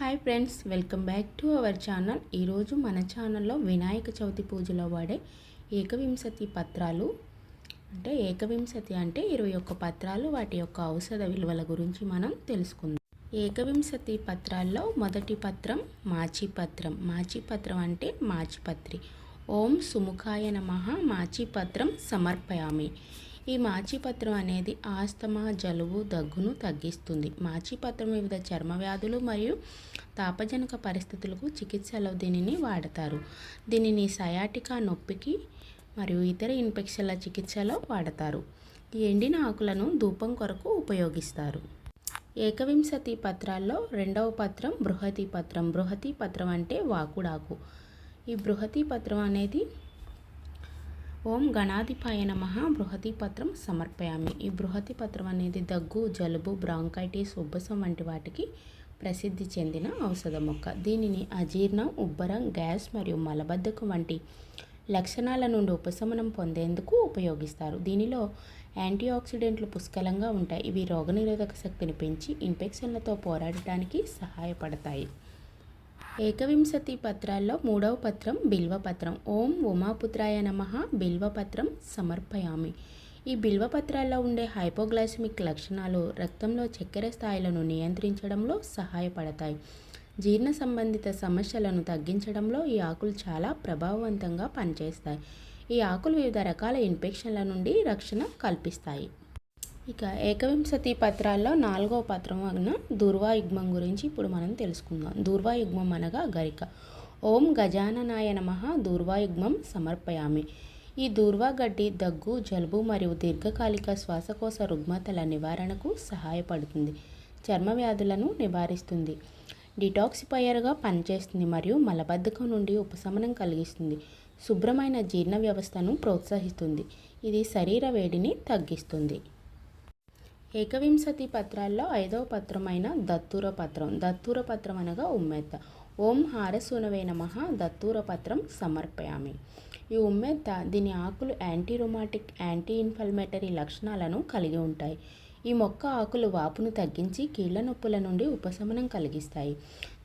Hi friends welcome back to our channel. ఈరోజు మన ఛానల్లో వినాయక చవితి పూజలో వాడే ఏకవింశతి పత్రాలు. అంటే ఏకవింశతి అంటే ఇరవై ఒక్క పత్రాలు వాటి యొక్క ఔషధ విలువల గురించి మనం తెలుసుకుందాం. ఏకవింశతి పత్రాల్లో మొదటి పత్రం మాచిపత్రం. మాచిపత్రం అంటే మాచిపత్రి. ఓం సుముఖాయ నమ మాచిపత్రం సమర్పయామి. ఈ మాచిపత్రం అనేది ఆస్తమా జలుబు దగ్గును తగ్గిస్తుంది. మాచిపత్రం వివిధ చర్మ వ్యాధులు మరియు తాపజనక పరిస్థితులకు చికిత్సలో దీనిని వాడతారు. దీనిని సయాటికా నొప్పికి మరియు ఇతర ఇన్ఫెక్షన్ల చికిత్సలో వాడతారు. ఈ ఎండిన ఆకులను ధూపం కొరకు ఉపయోగిస్తారు. ఏకవింశతి పత్రాల్లో రెండవ పత్రం బృహతి పత్రం. బృహతి పత్రం అంటే వాకుడాకు. ఈ బృహతి పత్రం అనేది ఓం గణాధిపాయ నమ. బృహతి పత్రం సమర్పయామి. ఈ బృహతి పత్రం అనేది దగ్గు జలుబు బ్రాంకైటిస్ ఉబ్బసం వంటి వాటికి ప్రసిద్ధి చెందిన ఔషధ మొక్క. దీనిని అజీర్ణం ఉబ్బరం గ్యాస్ మరియు మలబద్ధకం వంటి లక్షణాల నుండి ఉపశమనం పొందేందుకు ఉపయోగిస్తారు. దీనిలో యాంటీ ఆక్సిడెంట్లు పుష్కలంగా ఉంటాయి. ఇవి రోగనిరోధక శక్తిని పెంచి ఇన్ఫెక్షన్లతో పోరాడటానికి సహాయపడతాయి. ఏకవింశతి పత్రాల్లో మూడవ పత్రం బిల్వపత్రం ఓం ఉమాపుత్రాయ నమ. బిల్వపత్రం సమర్పయామి. ఈ బిల్వపత్రాల్లో ఉండే హైపోగ్లైసమిక్ లక్షణాలు రక్తంలో చక్కెర స్థాయిలను నియంత్రించడంలో సహాయపడతాయి. జీర్ణ సంబంధిత సమస్యలను తగ్గించడంలో ఈ ఆకులు చాలా ప్రభావవంతంగా పనిచేస్తాయి. ఈ ఆకులు వివిధ రకాల ఇన్ఫెక్షన్ల నుండి రక్షణ కల్పిస్తాయి. ఇక ఏకవింశతి పత్రాల్లో నాలుగో పత్రం అన్న దుర్వాయుగ్మం గురించి ఇప్పుడు మనం తెలుసుకుందాం. దుర్వాయుగ్మం అనగా గరిక. ఓం గజాననాయ నమ దుర్వాయుగ్మం సమర్పయామి. ఈ దూర్వా గడ్డి దగ్గు జలుబు మరియు దీర్ఘకాలిక శ్వాసకోశ రుగ్మతల నివారణకు సహాయపడుతుంది. చర్మ వ్యాధులను నివారిస్తుంది. డిటాక్సిఫైయర్గా పనిచేస్తుంది మరియు మలబద్ధకం నుండి ఉపశమనం కలిగిస్తుంది. శుభ్రమైన జీర్ణ వ్యవస్థను ప్రోత్సహిస్తుంది. ఇది శరీర వేడిని తగ్గిస్తుంది. ఏకవింశతి పత్రాల్లో ఐదవ పత్రమైన దత్తూర పత్రం. దత్తూర పత్రం అనగా ఉమ్మెత్త ఓం హారసూనవే నమ. దత్తూర పత్రం సమర్పయామి. ఈ ఉమ్మెత్త దీని ఆకులు యాంటీ రొమాటిక్ యాంటీ ఇన్ఫ్లమేటరీ లక్షణాలను కలిగి ఉంటాయి. ఈ మొక్క ఆకులు వాపును తగ్గించి కీళ్ళ నొప్పుల నుండి ఉపశమనం కలిగిస్తాయి.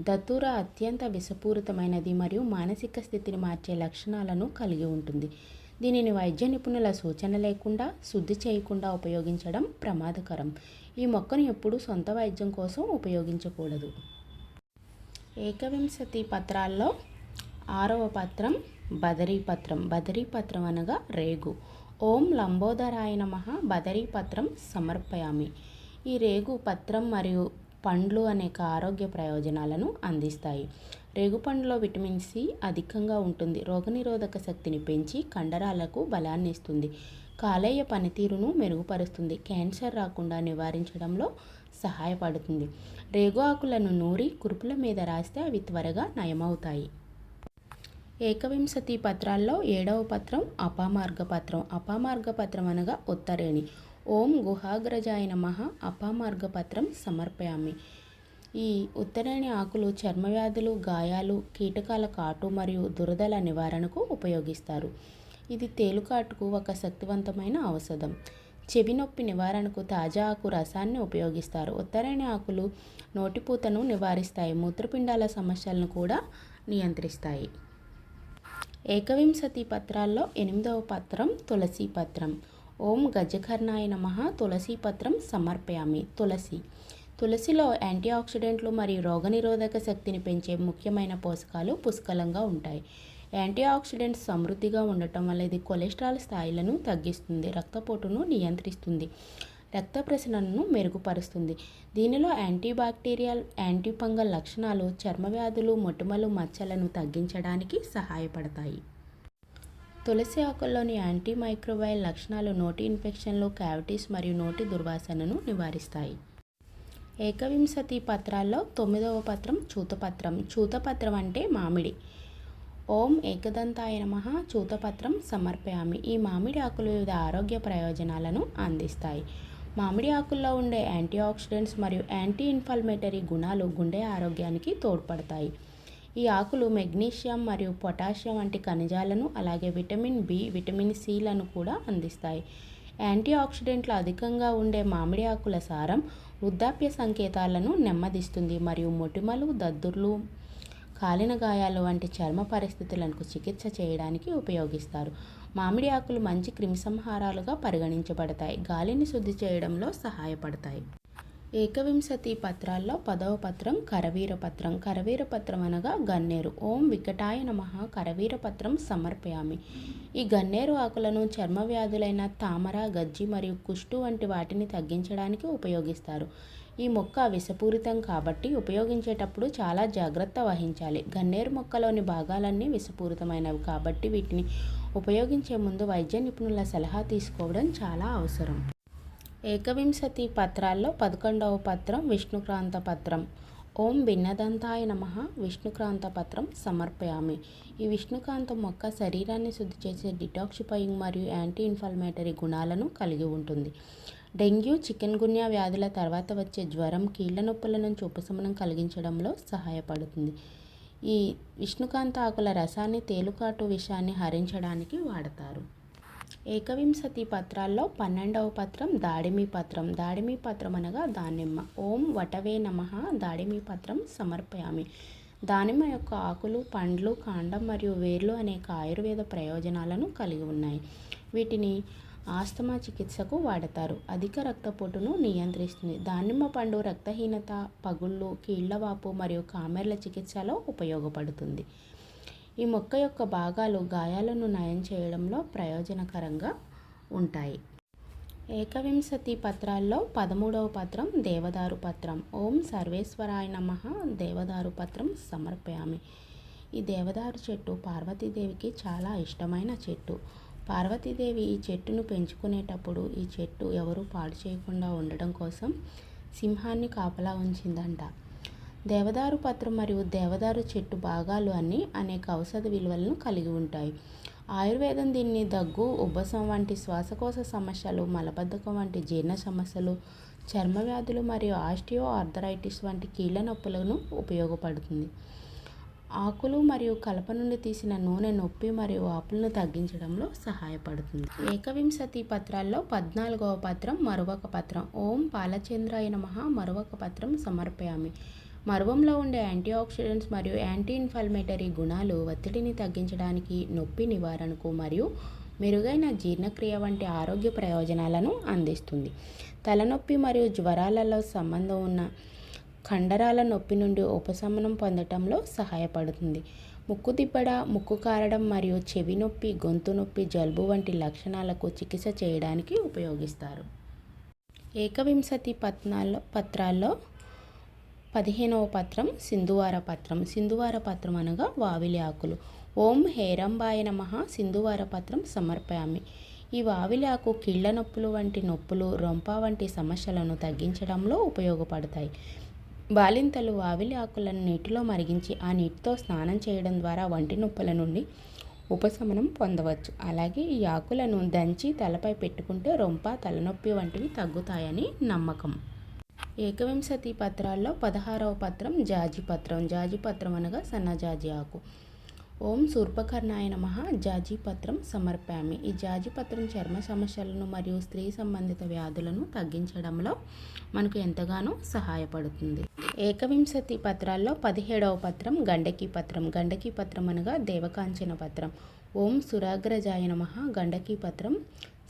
దత్తూర అత్యంత విషపూరితమైనది మరియు మానసిక స్థితిని మార్చే లక్షణాలను కలిగి ఉంటుంది. దీనిని వైద్య నిపుణుల సూచన లేకుండా శుద్ధి చేయకుండా ఉపయోగించడం ప్రమాదకరం. ఈ మొక్కను ఎప్పుడూ సొంత వైద్యం కోసం ఉపయోగించకూడదు. ఏకవింశతి పత్రాల్లో ఆరవ పత్రం బదరీపత్రం పత్రం. పత్రం అనగా రేగు. ఓం లంబోదరాయ నమ. బదరీ పత్రం సమర్పయామి. ఈ రేగు పత్రం మరియు పండ్లు అనేక ఆరోగ్య ప్రయోజనాలను అందిస్తాయి. రేగుపండులో విటమిన్ సి అధికంగా ఉంటుంది. రోగనిరోధక శక్తిని పెంచి కండరాలకు బలాన్ని ఇస్తుంది. కాలేయ పనితీరును మెరుగుపరుస్తుంది. క్యాన్సర్ రాకుండా నివారించడంలో సహాయపడుతుంది. రేగు ఆకులను నూరి కురుపుల మీద రాస్తే అవి త్వరగా నయమవుతాయి. ఏకవింశతి పత్రాల్లో ఏడవ పత్రం అపామార్గ పత్రం అపామార్గ పత్రం అనగా ఉత్తరేణి. ఓం గుహాగ్రజాయ నమ. అపామార్గ పత్రం సమర్పయామి. ఈ ఉత్తరాయణి ఆకులు చర్మవ్యాధులు గాయాలు కీటకాల కాటు మరియు దురదల నివారణకు ఉపయోగిస్తారు. ఇది తేలుకాటుకు ఒక శక్తివంతమైన ఔషధం. చెవి నొప్పి నివారణకు తాజా ఆకు రసాన్ని ఉపయోగిస్తారు. ఉత్తరేణి ఆకులు నోటిపూతను నివారిస్తాయి. మూత్రపిండాల సమస్యలను కూడా నియంత్రిస్తాయి. ఏకవింశతి పత్రాల్లో ఎనిమిదవ పత్రం తులసి పత్రం. ఓం గజకర్ణాయ నమ. తులసి పత్రం సమర్పయామి. తులసి. తులసిలో యాంటీ ఆక్సిడెంట్లు మరియు రోగనిరోధక శక్తిని పెంచే ముఖ్యమైన పోషకాలు పుష్కలంగా ఉంటాయి. యాంటీ ఆక్సిడెంట్స్ సమృద్ధిగా ఉండటం వల్ల ఇది కొలెస్ట్రాల్ స్థాయిలను తగ్గిస్తుంది రక్తపోటును నియంత్రిస్తుంది రక్త ప్రసరణను మెరుగుపరుస్తుంది. దీనిలో యాంటీబాక్టీరియల్ యాంటీఫంగల్ లక్షణాలు చర్మవ్యాధులు మొటిమలు మచ్చలను తగ్గించడానికి సహాయపడతాయి. తులసి ఆకుల్లోని యాంటీ మైక్రోవైల్ లక్షణాలు నోటి ఇన్ఫెక్షన్లు క్యావిటీస్ మరియు నోటి దుర్వాసనను నివారిస్తాయి. ఏకవింశతి పత్రాల్లో తొమ్మిదవ పత్రం చూతపత్రం. చూతపత్రం అంటే మామిడి. ఓం ఏకదంతాయ నమ. చూతపత్రం సమర్పయామి. ఈ మామిడి ఆకులు వివిధ ఆరోగ్య ప్రయోజనాలను అందిస్తాయి. మామిడి ఆకుల్లో ఉండే యాంటీ ఆక్సిడెంట్స్ మరియు యాంటీ ఇన్ఫ్లమేటరీ గుణాలు గుండె ఆరోగ్యానికి తోడ్పడతాయి. ఈ ఆకులు మెగ్నీషియం మరియు పొటాషియం వంటి ఖనిజాలను అలాగే విటమిన్ బి విటమిన్ సిలను కూడా అందిస్తాయి. యాంటీ ఆక్సిడెంట్లు అధికంగా ఉండే మామిడి ఆకుల సారం వృద్ధాప్య సంకేతాలను నెమ్మదిస్తుంది మరియు మొటిమలు దద్దుర్లు కాలిన గాయాలు వంటి చర్మ పరిస్థితులకు చికిత్స చేయడానికి ఉపయోగిస్తారు. మామిడి ఆకులు మంచి క్రిమిసంహారాలుగా పరిగణించబడతాయి. గాలిని శుద్ధి చేయడంలో సహాయపడతాయి. ఏకవింశతి పత్రాల్లో పదవ పత్రం కరవీర పత్రం. కరవీర పత్రం అనగా గన్నేరు. ఓం వికటాయ నమ. కరవీర పత్రం సమర్పయామి. ఈ గన్నేరు ఆకులను చర్మ వ్యాధులైన తామర గజ్జి మరియు కుష్టు వంటి వాటిని తగ్గించడానికి ఉపయోగిస్తారు. ఈ మొక్క విషపూరితం కాబట్టి ఉపయోగించేటప్పుడు చాలా జాగ్రత్త వహించాలి. గన్నేరు మొక్కలోని భాగాలన్నీ విషపూరితమైనవి కాబట్టి వీటిని ఉపయోగించే ముందు వైద్య నిపుణుల సలహా తీసుకోవడం చాలా అవసరం. ఏకవింశతి పత్రాల్లో పదకొండవ పత్రం విష్ణుక్రాంత పత్రం. ఓం భిన్నదంతాయ నమ. విష్ణుక్రాంత పత్రం సమర్పయామి. ఈ విష్ణుకాంత మొక్క శరీరాన్ని శుద్ధి చేసే డిటాక్సిఫయింగ్ మరియు యాంటీ ఇన్ఫ్లమేటరీ గుణాలను కలిగి ఉంటుంది. డెంగ్యూ చికెన్ గున్యా వ్యాధుల తర్వాత వచ్చే జ్వరం కీళ్ళ నొప్పుల నుంచి ఉపశమనం కలిగించడంలో సహాయపడుతుంది. ఈ విష్ణుకాంత ఆకుల రసాన్ని తేలుకాటు విషాన్ని హరించడానికి వాడతారు. ఏకవింశతి పత్రాల్లో పన్నెండవ పత్రం దాడిమి పత్రం. దాడిమి పత్రం అనగా దానిమ్మ. ఓం వటవే నమ. దాడిమి పత్రం సమర్పయామి. దానిమ్మ యొక్క ఆకులు పండ్లు కాండం మరియు వేర్లు అనేక ఆయుర్వేద ప్రయోజనాలను కలిగి ఉన్నాయి. వీటిని ఆస్తమా చికిత్సకు వాడతారు. అధిక రక్తపోటును నియంత్రిస్తుంది. దానిమ్మ పండు రక్తహీనత పగుళ్ళు కీళ్ళవాపు మరియు కామెర్ల చికిత్సలో ఉపయోగపడుతుంది. ఈ మొక్క యొక్క భాగాలు గాయాలను నయం చేయడంలో ప్రయోజనకరంగా ఉంటాయి. ఏకవింశతి పత్రాల్లో పదమూడవ పత్రం దేవదారు పత్రం. ఓం సర్వేశ్వరాయ నమ దేవదారు పత్రం సమర్పయామి. ఈ దేవదారు చెట్టు పార్వతీదేవికి చాలా ఇష్టమైన చెట్టు. పార్వతీదేవి ఈ చెట్టును పెంచుకునేటప్పుడు ఈ చెట్టు ఎవరూ పాడు చేయకుండా ఉండడం కోసం సింహాన్ని కాపలా ఉంచిందంట. దేవదారు పత్రం మరియు దేవదారు చెట్టు భాగాలు అన్నీ అనేక ఔషధ విలువలను కలిగి ఉంటాయి. ఆయుర్వేదం దీన్ని దగ్గు ఉబ్బసం వంటి శ్వాసకోశ సమస్యలు మలబద్ధకం వంటి జీర్ణ సమస్యలు చర్మ వ్యాధులు మరియు ఆస్టియో ఆర్థరైటిస్ వంటి కీళ్ళ నొప్పులను ఉపయోగపడుతుంది. ఆకులు మరియు కలప నుండి తీసిన నూనె నొప్పి మరియు ఆపులను తగ్గించడంలో సహాయపడుతుంది. ఏకవింశతి పత్రాల్లో పద్నాలుగవ పత్రం మరొక పత్రం. ఓం పాలచంద్రాయ నమ మరొక పత్రం సమర్పయామి. మరువంలో ఉండే యాంటీ ఆక్సిడెంట్స్ మరియు యాంటీ ఇన్ఫ్లమేటరీ గుణాలు ఒత్తిడిని తగ్గించడానికి నొప్పి నివారణకు మరియు మెరుగైన జీర్ణక్రియ వంటి ఆరోగ్య ప్రయోజనాలను అందిస్తుంది. తలనొప్పి మరియు జ్వరాలలో సంబంధం ఉన్న కండరాల నొప్పి నుండి ఉపశమనం పొందటంలో సహాయపడుతుంది. ముక్కు దిబ్బడ ముక్కు కారడం మరియు చెవి నొప్పి గొంతు నొప్పి జలుబు వంటి లక్షణాలకు చికిత్స చేయడానికి ఉపయోగిస్తారు. ఏకవింశతి పత్నాల్లో పత్రాల్లో పదిహేనవ పత్రం సింధువార పత్రం. సింధువార పత్రం అనగా వావిలి ఆకులు. ఓం హేరంబాయ నమ. సింధువార పత్రం సమర్పయామి. ఈ వావిలి ఆకు కీళ్ళ నొప్పులు వంటి నొప్పులు రొంప వంటి సమస్యలను తగ్గించడంలో ఉపయోగపడతాయి. బాలింతలు వావిలి ఆకులను నీటిలో మరిగించి ఆ నీటితో స్నానం చేయడం ద్వారా వంటి నొప్పుల నుండి ఉపశమనం పొందవచ్చు. అలాగే ఈ ఆకులను దంచి తలపై పెట్టుకుంటే రొంప తలనొప్పి వంటివి తగ్గుతాయని నమ్మకం. ఏకవింశతి పత్రాల్లో పదహారవ పత్రం జాజి పత్రం. జాజి పత్రం అనగా సన్నజాజి ఆకు. ఓం సూర్పకర్ణాయ నమ. జాజీపత్రం సమర్పామి. ఈ జాజీపత్రం చర్మ సమస్యలను మరియు స్త్రీ సంబంధిత వ్యాధులను తగ్గించడంలో మనకు ఎంతగానో సహాయపడుతుంది. ఏకవింశతి పత్రాల్లో పదిహేడవ పత్రం గండకీ పత్రం. గండకీ పత్రం అనగా దేవకాంచన పత్రం. ఓం సురాగ్రజాయ నమ. గండకీ పత్రం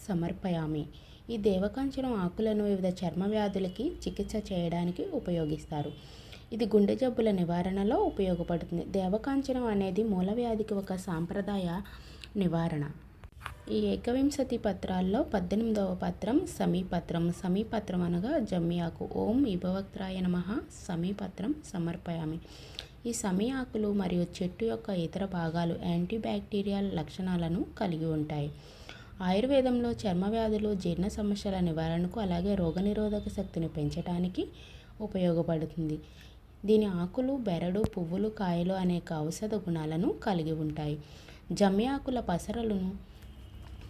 సమర్పయామి. ఈ దేవకాంచనం ఆకులను వివిధ చర్మ వ్యాధులకి చికిత్స చేయడానికి ఉపయోగిస్తారు. ఇది గుండె జబ్బుల నివారణలో ఉపయోగపడుతుంది. దేవకాంచనం అనేది మూల వ్యాధికి ఒక సాంప్రదాయ నివారణ. ఈ ఏకవింశతి పత్రాల్లో పద్దెనిమిదవ పత్రం సమీపత్రం సమీపత్రం అనగా జమ్మియాకు. ఓం విభవక్త్రాయ నమ సమీపత్రం సమర్పయామి. ఈ సమీ ఆకులు మరియు చెట్టు యొక్క ఇతర భాగాలు యాంటీబ్యాక్టీరియల్ లక్షణాలను కలిగి ఉంటాయి. ఆయుర్వేదంలో చర్మ వ్యాధులు జీర్ణ సమస్యల నివారణకు అలాగే రోగనిరోధక శక్తిని పెంచడానికి ఉపయోగపడుతుంది. దీని ఆకులు బెరడు పువ్వులు కాయలు అనేక ఔషధ గుణాలను కలిగి ఉంటాయి. జమ్మి ఆకుల పసరలను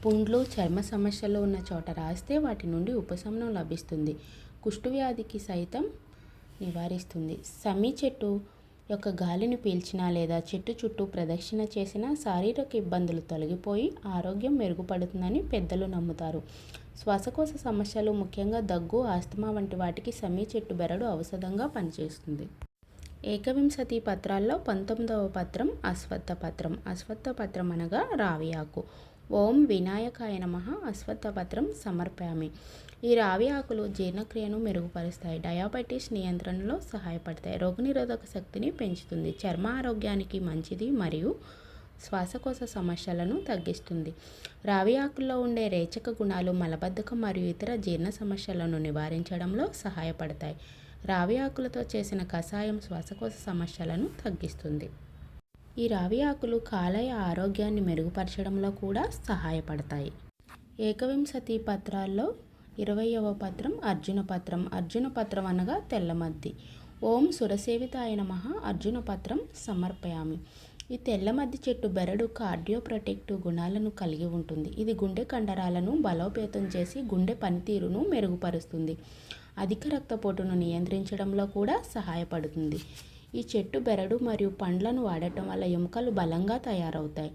పుండ్లు చర్మ సమస్యలు ఉన్న చోట రాస్తే వాటి నుండి ఉపశమనం లభిస్తుంది. కుష్టు వ్యాధికి సైతం నివారిస్తుంది. సమీ చెట్టు యొక్క గాలిని పీల్చినా లేదా చెట్టు చుట్టూ ప్రదక్షిణ చేసినా శారీరక ఇబ్బందులు తొలగిపోయి ఆరోగ్యం మెరుగుపడుతుందని పెద్దలు నమ్ముతారు. శ్వాసకోశ సమస్యలు ముఖ్యంగా దగ్గు ఆస్తమా వంటి వాటికి సమీ చెట్టు బెరడు ఔషధంగా పనిచేస్తుంది. ఏకవింశతి పత్రాల్లో పంతొమ్మిదవ పత్రం అశ్వత్థ పత్రం. అశ్వత్థ పత్రం అనగా రావి ఆకు. ఓం వినాయకాయ నమ అశ్వత్థపత్రం సమర్పామి ఈ రావి ఆకులు జీర్ణక్రియను మెరుగుపరుస్తాయి. డయాబెటీస్ నియంత్రణలో సహాయపడతాయి. రోగనిరోధక శక్తిని పెంచుతుంది. చర్మ ఆరోగ్యానికి మంచిది మరియు శ్వాసకోశ సమస్యలను తగ్గిస్తుంది. రావి ఆకుల్లో ఉండే రేచక గుణాలు మలబద్ధకం మరియు ఇతర జీర్ణ సమస్యలను నివారించడంలో సహాయపడతాయి. రావి ఆకులతో చేసిన కషాయం శ్వాసకోశ సమస్యలను తగ్గిస్తుంది. ఈ రావి ఆకులు కాలయ ఆరోగ్యాన్ని మెరుగుపరచడంలో కూడా సహాయపడతాయి. ఏకవింశతి పత్రాల్లో ఇరవయవ పత్రం అర్జున పత్రం అర్జున పత్రం అనగా తెల్లమద్ది ఓం సురసేవితాయ నమ అర్జున పత్రం సమర్పయామి. ఈ తెల్లమద్ది చెట్టు బెరడు కార్డియో ప్రొటెక్టివ్ గుణాలను కలిగి ఉంటుంది. ఇది గుండె కండరాలను బలోపేతం చేసి గుండె పనితీరును మెరుగుపరుస్తుంది. అధిక రక్తపోటును నియంత్రించడంలో కూడా సహాయపడుతుంది. ఈ చెట్టు బెరడు మరియు పండ్లను వాడటం వల్ల ఎముకలు బలంగా తయారవుతాయి.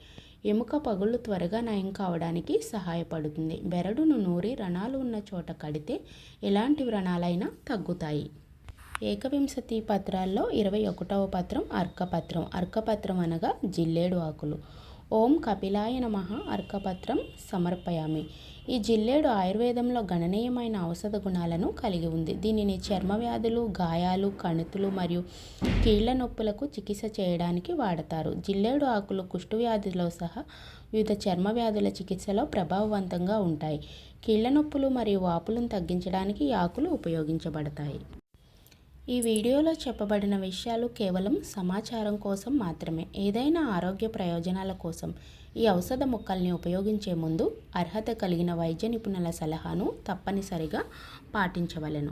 ఎముక పగుళ్ళు త్వరగా నయం కావడానికి సహాయపడుతుంది. బెరడును నూరి రణాలు ఉన్న చోట కడితే ఎలాంటి వ్రణాలైనా తగ్గుతాయి. ఏకవింశతి పత్రాల్లో ఇరవై ఒకటవ పత్రం అర్కపత్రం. అర్కపత్రం అనగా జిల్లేడు ఆకులు. ఓం కపిలాయ నమ. అర్కపత్రం సమర్పయామి. ఈ జిల్లేడు ఆయుర్వేదంలో గణనీయమైన ఔషధ గుణాలను కలిగి ఉంది. దీనిని చర్మ వ్యాధులు గాయాలు కణుతులు మరియు కీళ్ళ నొప్పులకు చికిత్స చేయడానికి వాడతారు. జిల్లేడు ఆకులు కుష్ఠవ్యాధిలో సహా వివిధ చర్మ వ్యాధుల చికిత్సలో ప్రభావవంతంగా ఉంటాయి. కీళ్ళ నొప్పులు మరియు వాపులను తగ్గించడానికి ఈ ఆకులు ఉపయోగించబడతాయి. ఈ వీడియోలో చెప్పబడిన విషయాలు కేవలం సమాచారం కోసం మాత్రమే. ఏదైనా ఆరోగ్య ప్రయోజనాల కోసం ఈ ఔషధ మొక్కల్ని ఉపయోగించే ముందు అర్హత కలిగిన వైద్య నిపుణుల సలహాను తప్పనిసరిగా పాటించవలెను.